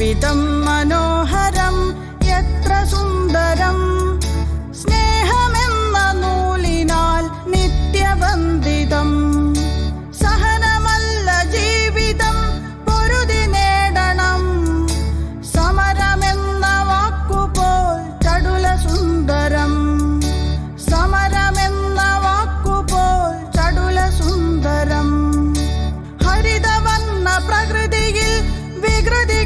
ജീവിതം മനോഹരം എത്ര സുന്ദരം. സ്നേഹമെന്ന നൂലിനാൽ നിത്യബന്ധിതം. സഹനമല്ല ജീവിതം പൊരുതി നേടണം. സമരമെന്ന വാക്കുപോൽ ചടുല സുന്ദരം. സമരമെന്ന വാക്കുപോൽ ചടുല സുന്ദരം. ഹരിതവന്ന പ്രകൃതിയിൽ വികൃതി